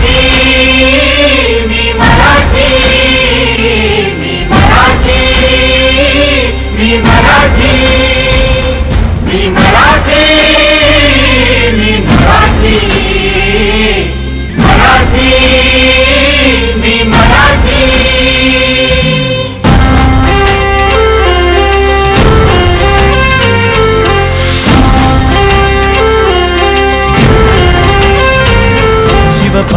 你。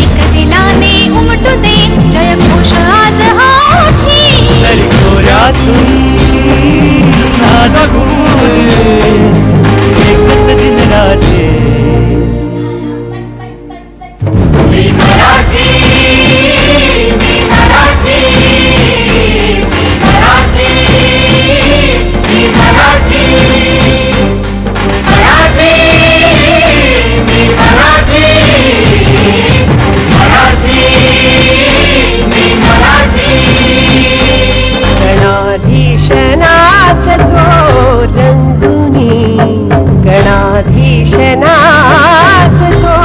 ಏಕದಿನ ನೀ ಉಮಟುದೆ ಜಯ ಘೋಷ had to go.